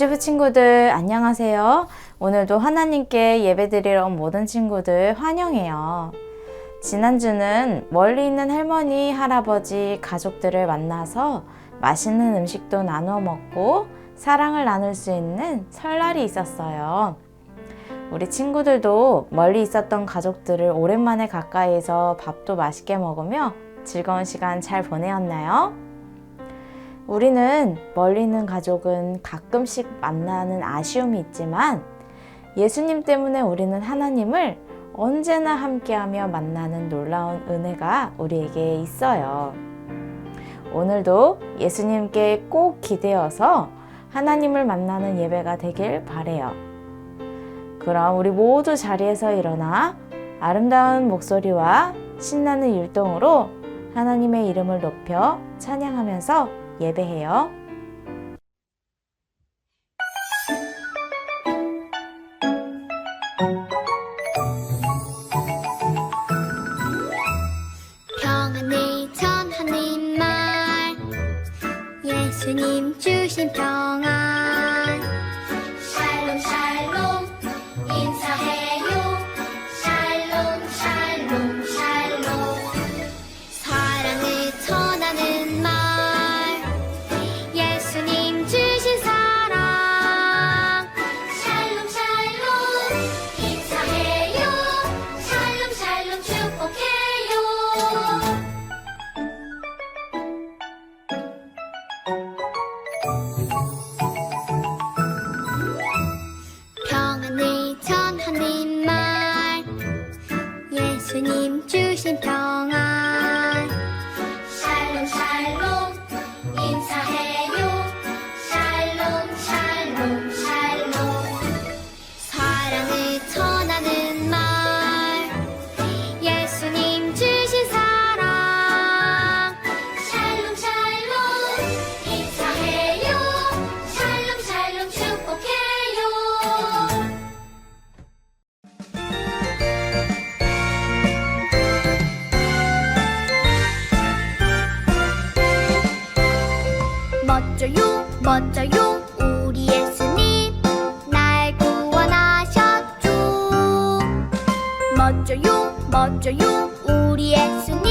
유튜브 친구들 안녕하세요. 오늘도 하나님께 예배드리러 온 모든 친구들 환영해요. 지난주는 멀리 있는 할머니, 할아버지, 가족들을 만나서 맛있는 음식도 나누어 먹고 사랑을 나눌 수 있는 설날이 있었어요. 우리 친구들도 멀리 있었던 가족들을 오랜만에 가까이에서 밥도 맛있게 먹으며 즐거운 시간 잘 보내었나요? 우리는 멀리 있는 가족은 가끔씩 만나는 아쉬움이 있지만 예수님 때문에 우리는 하나님을 언제나 함께하며 만나는 놀라운 은혜가 우리에게 있어요. 오늘도 예수님께 꼭 기대어서 하나님을 만나는 예배가 되길 바래요. 그럼 우리 모두 자리에서 일어나 아름다운 목소리와 신나는 율동으로 하나님의 이름을 높여 찬양하면서 예배해요. 멋져요 우리 예수님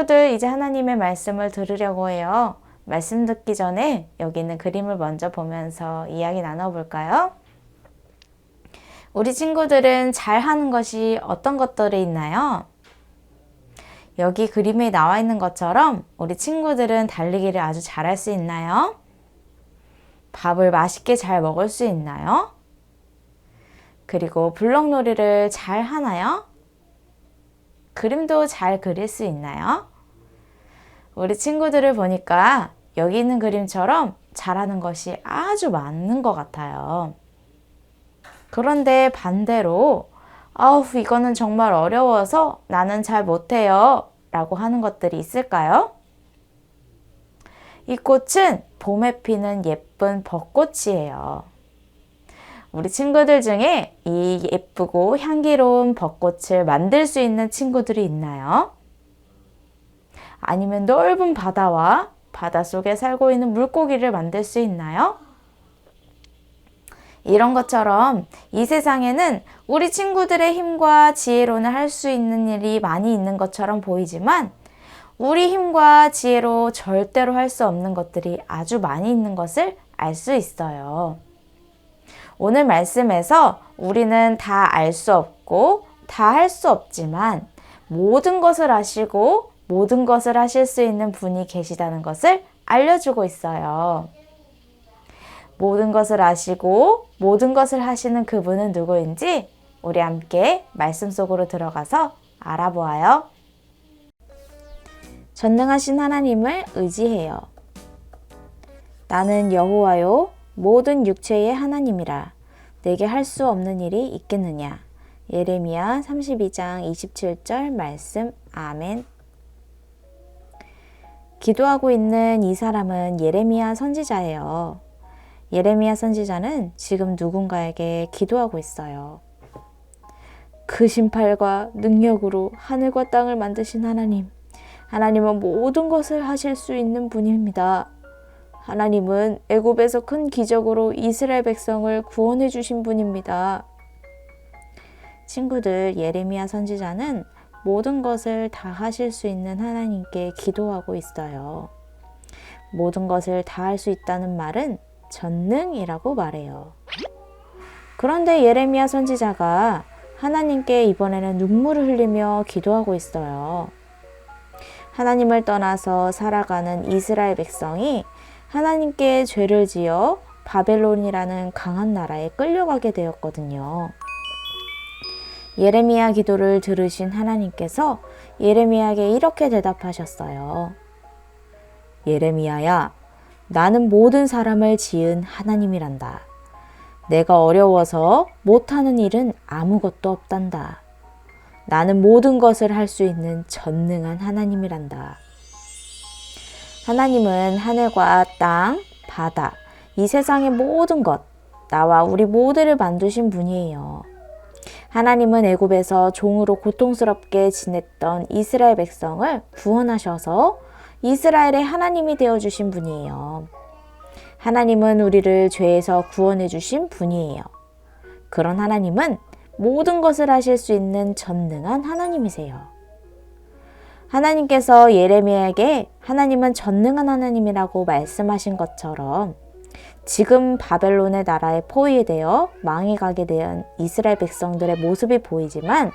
친구들, 이제 하나님의 말씀을 들으려고 해요. 말씀 듣기 전에 여기 있는 그림을 먼저 보면서 이야기 나눠볼까요? 우리 친구들은 잘 하는 것이 어떤 것들이 있나요? 여기 그림에 나와 있는 것처럼 우리 친구들은 달리기를 아주 잘할 수 있나요? 밥을 맛있게 잘 먹을 수 있나요? 그리고 블럭놀이를 잘 하나요? 그림도 잘 그릴 수 있나요? 우리 친구들을 보니까 여기 있는 그림처럼 잘하는 것이 아주 많은 것 같아요. 그런데 반대로, 아우, 이거는 정말 어려워서 나는 잘 못해요. 라고 하는 것들이 있을까요? 이 꽃은 봄에 피는 예쁜 벚꽃이에요. 우리 친구들 중에 이 예쁘고 향기로운 벚꽃을 만들 수 있는 친구들이 있나요? 아니면 넓은 바다와 바다 속에 살고 있는 물고기를 만들 수 있나요? 이런 것처럼 이 세상에는 우리 친구들의 힘과 지혜로는 할 수 있는 일이 많이 있는 것처럼 보이지만 우리 힘과 지혜로 절대로 할 수 없는 것들이 아주 많이 있는 것을 알 수 있어요. 오늘 말씀에서 우리는 다 알 수 없고 다 할 수 없지만 모든 것을 아시고 모든 것을 하실 수 있는 분이 계시다는 것을 알려주고 있어요. 모든 것을 아시고 모든 것을 하시는 그분은 누구인지 우리 함께 말씀 속으로 들어가서 알아보아요. 전능하신 하나님을 의지해요. 나는 여호와요 모든 육체의 하나님이라 내게 할 수 없는 일이 있겠느냐. 예레미야 32장 27절 말씀 아멘. 기도하고 있는 이 사람은 예레미야 선지자예요. 예레미야 선지자는 지금 누군가에게 기도하고 있어요. 그 신팔과 능력으로 하늘과 땅을 만드신 하나님. 하나님은 모든 것을 하실 수 있는 분입니다. 하나님은 애굽에서 큰 기적으로 이스라엘 백성을 구원해 주신 분입니다. 친구들, 예레미야 선지자는 모든 것을 다 하실 수 있는 하나님께 기도하고 있어요. 모든 것을 다 할 수 있다는 말은 전능이라고 말해요. 그런데 예레미야 선지자가 하나님께 이번에는 눈물을 흘리며 기도하고 있어요. 하나님을 떠나서 살아가는 이스라엘 백성이 하나님께 죄를 지어 바벨론이라는 강한 나라에 끌려가게 되었거든요. 예레미야 기도를 들으신 하나님께서 예레미야에게 이렇게 대답하셨어요. 예레미야야, 나는 모든 사람을 지은 하나님이란다. 내가 어려워서 못하는 일은 아무것도 없단다. 나는 모든 것을 할 수 있는 전능한 하나님이란다. 하나님은 하늘과 땅, 바다, 이 세상의 모든 것, 나와 우리 모두를 만드신 분이에요. 하나님은 애굽에서 종으로 고통스럽게 지냈던 이스라엘 백성을 구원하셔서 이스라엘의 하나님이 되어 주신 분이에요. 하나님은 우리를 죄에서 구원해 주신 분이에요. 그런 하나님은 모든 것을 하실 수 있는 전능한 하나님이세요. 하나님께서 예레미야에게 하나님은 전능한 하나님이라고 말씀하신 것처럼 지금 바벨론의 나라에 포위되어 망해가게 된 이스라엘 백성들의 모습이 보이지만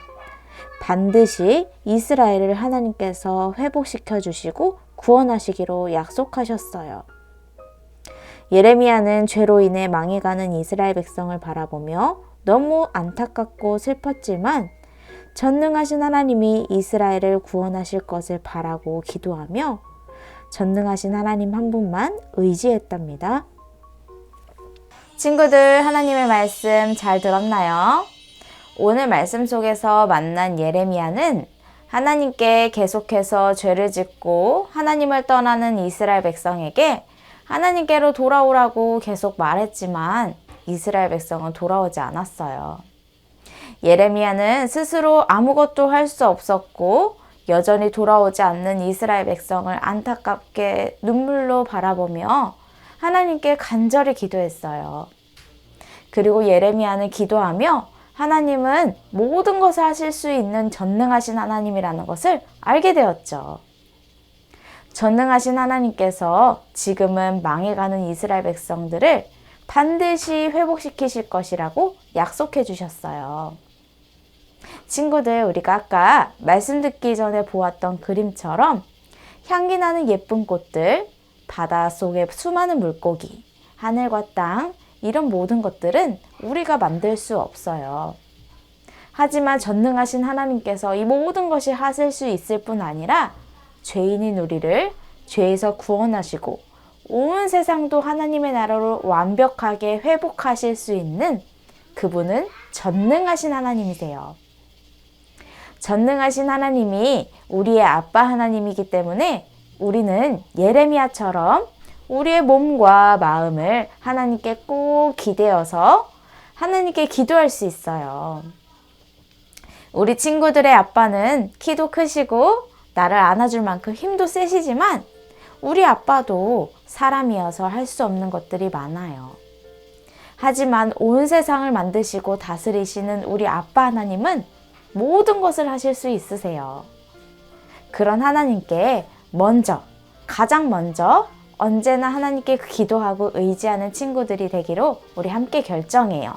반드시 이스라엘을 하나님께서 회복시켜 주시고 구원하시기로 약속하셨어요. 예레미야는 죄로 인해 망해가는 이스라엘 백성을 바라보며 너무 안타깝고 슬펐지만 전능하신 하나님이 이스라엘을 구원하실 것을 바라고 기도하며 전능하신 하나님 한 분만 의지했답니다. 친구들, 하나님의 말씀 잘 들었나요? 오늘 말씀 속에서 만난 예레미야는 하나님께 계속해서 죄를 짓고 하나님을 떠나는 이스라엘 백성에게 하나님께로 돌아오라고 계속 말했지만 이스라엘 백성은 돌아오지 않았어요. 예레미야는 스스로 아무것도 할 수 없었고 여전히 돌아오지 않는 이스라엘 백성을 안타깝게 눈물로 바라보며 하나님께 간절히 기도했어요. 그리고 예레미야는 기도하며 하나님은 모든 것을 하실 수 있는 전능하신 하나님이라는 것을 알게 되었죠. 전능하신 하나님께서 지금은 망해가는 이스라엘 백성들을 반드시 회복시키실 것이라고 약속해 주셨어요. 친구들, 우리가 아까 말씀 듣기 전에 보았던 그림처럼 향기 나는 예쁜 꽃들, 바다 속의 수많은 물고기, 하늘과 땅, 이런 모든 것들은 우리가 만들 수 없어요. 하지만 전능하신 하나님께서 이 모든 것이 하실 수 있을 뿐 아니라 죄인인 우리를 죄에서 구원하시고 온 세상도 하나님의 나라로 완벽하게 회복하실 수 있는 그분은 전능하신 하나님이세요. 전능하신 하나님이 우리의 아빠 하나님이기 때문에 우리는 예레미야처럼 우리의 몸과 마음을 하나님께 꼭 기대어서 하나님께 기도할 수 있어요. 우리 친구들의 아빠는 키도 크시고 나를 안아줄 만큼 힘도 세시지만 우리 아빠도 사람이어서 할 수 없는 것들이 많아요. 하지만 온 세상을 만드시고 다스리시는 우리 아빠 하나님은 모든 것을 하실 수 있으세요. 그런 하나님께 먼저, 가장 먼저 언제나 하나님께 기도하고 의지하는 친구들이 되기로 우리 함께 결정해요.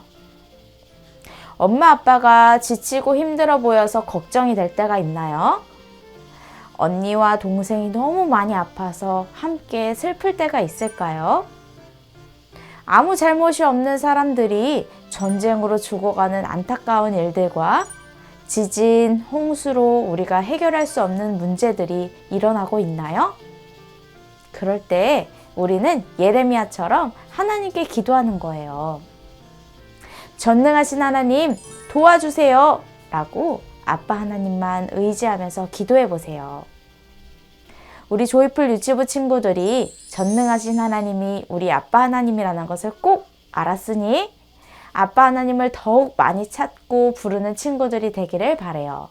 엄마 아빠가 지치고 힘들어 보여서 걱정이 될 때가 있나요? 언니와 동생이 너무 많이 아파서 함께 슬플 때가 있을까요? 아무 잘못이 없는 사람들이 전쟁으로 죽어가는 안타까운 일들과 지진, 홍수로 우리가 해결할 수 없는 문제들이 일어나고 있나요? 그럴 때 우리는 예레미야처럼 하나님께 기도하는 거예요. 전능하신 하나님 도와주세요 라고 아빠 하나님만 의지하면서 기도해 보세요. 우리 조이풀 유치부 친구들이 전능하신 하나님이 우리 아빠 하나님이라는 것을 꼭 알았으니 아빠 하나님을 더욱 많이 찾고 부르는 친구들이 되기를 바래요.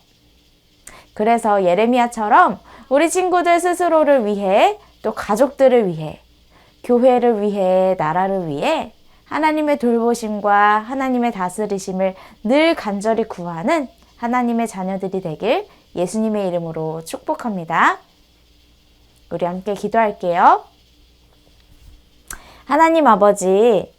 그래서 예레미야처럼 우리 친구들 스스로를 위해 또 가족들을 위해 교회를 위해 나라를 위해 하나님의 돌보심과 하나님의 다스리심을 늘 간절히 구하는 하나님의 자녀들이 되길 예수님의 이름으로 축복합니다. 우리 함께 기도할게요. 하나님 아버지,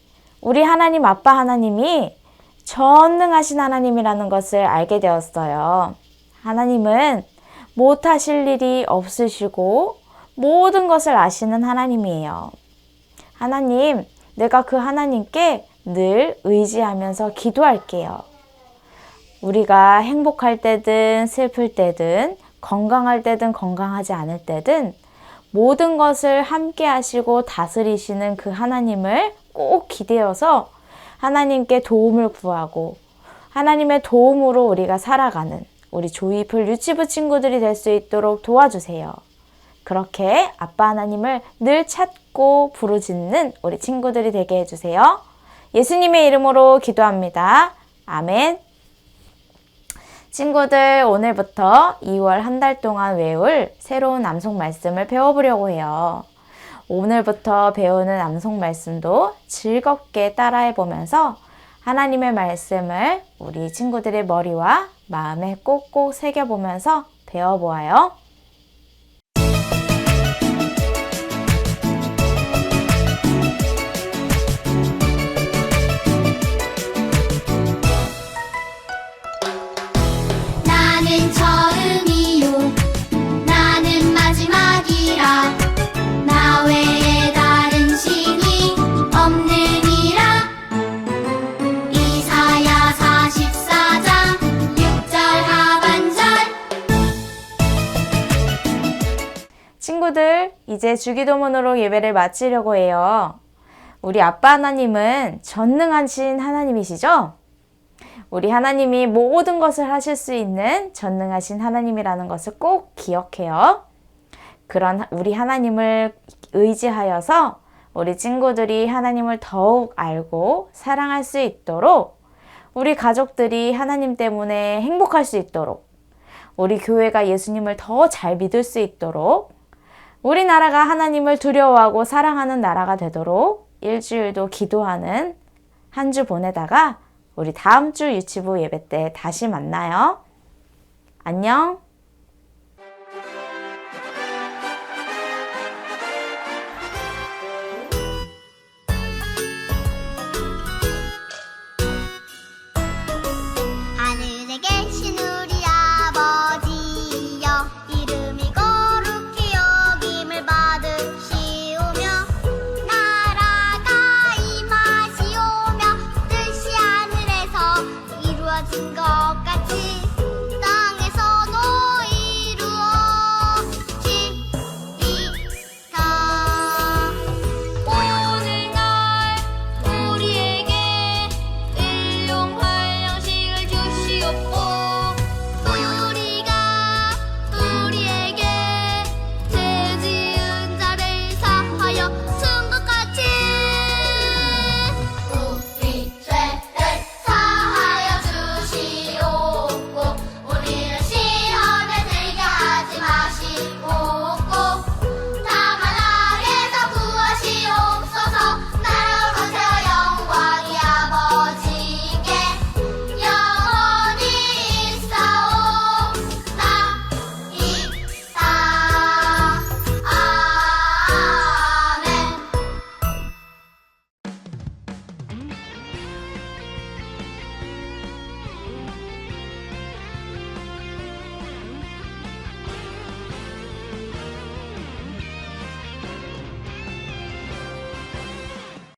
우리 하나님 아빠 하나님이 전능하신 하나님이라는 것을 알게 되었어요. 하나님은 못하실 일이 없으시고 모든 것을 아시는 하나님이에요. 하나님, 내가 그 하나님께 늘 의지하면서 기도할게요. 우리가 행복할 때든 슬플 때든 건강할 때든 건강하지 않을 때든 모든 것을 함께 하시고 다스리시는 그 하나님을 꼭 기대어서 하나님께 도움을 구하고 하나님의 도움으로 우리가 살아가는 우리 조이풀 유치부 친구들이 될 수 있도록 도와주세요. 그렇게 아빠 하나님을 늘 찾고 부르짖는 우리 친구들이 되게 해주세요. 예수님의 이름으로 기도합니다. 아멘. 친구들, 오늘부터 2월 한 달 동안 외울 새로운 암송 말씀을 배워보려고 해요. 오늘부터 배우는 암송 말씀도 즐겁게 따라해 보면서 하나님의 말씀을 우리 친구들의 머리와 마음에 꼭꼭 새겨보면서 배워보아요. 이제 주기도문으로 예배를 마치려고 해요. 우리 아빠 하나님은 전능하신 하나님이시죠? 우리 하나님이 모든 것을 하실 수 있는 전능하신 하나님이라는 것을 꼭 기억해요. 그런 우리 하나님을 의지하여서 우리 친구들이 하나님을 더욱 알고 사랑할 수 있도록 우리 가족들이 하나님 때문에 행복할 수 있도록 우리 교회가 예수님을 더 잘 믿을 수 있도록 우리나라가 하나님을 두려워하고 사랑하는 나라가 되도록 일주일도 기도하는 한 주 보내다가 우리 다음 주 유치부 예배 때 다시 만나요. 안녕.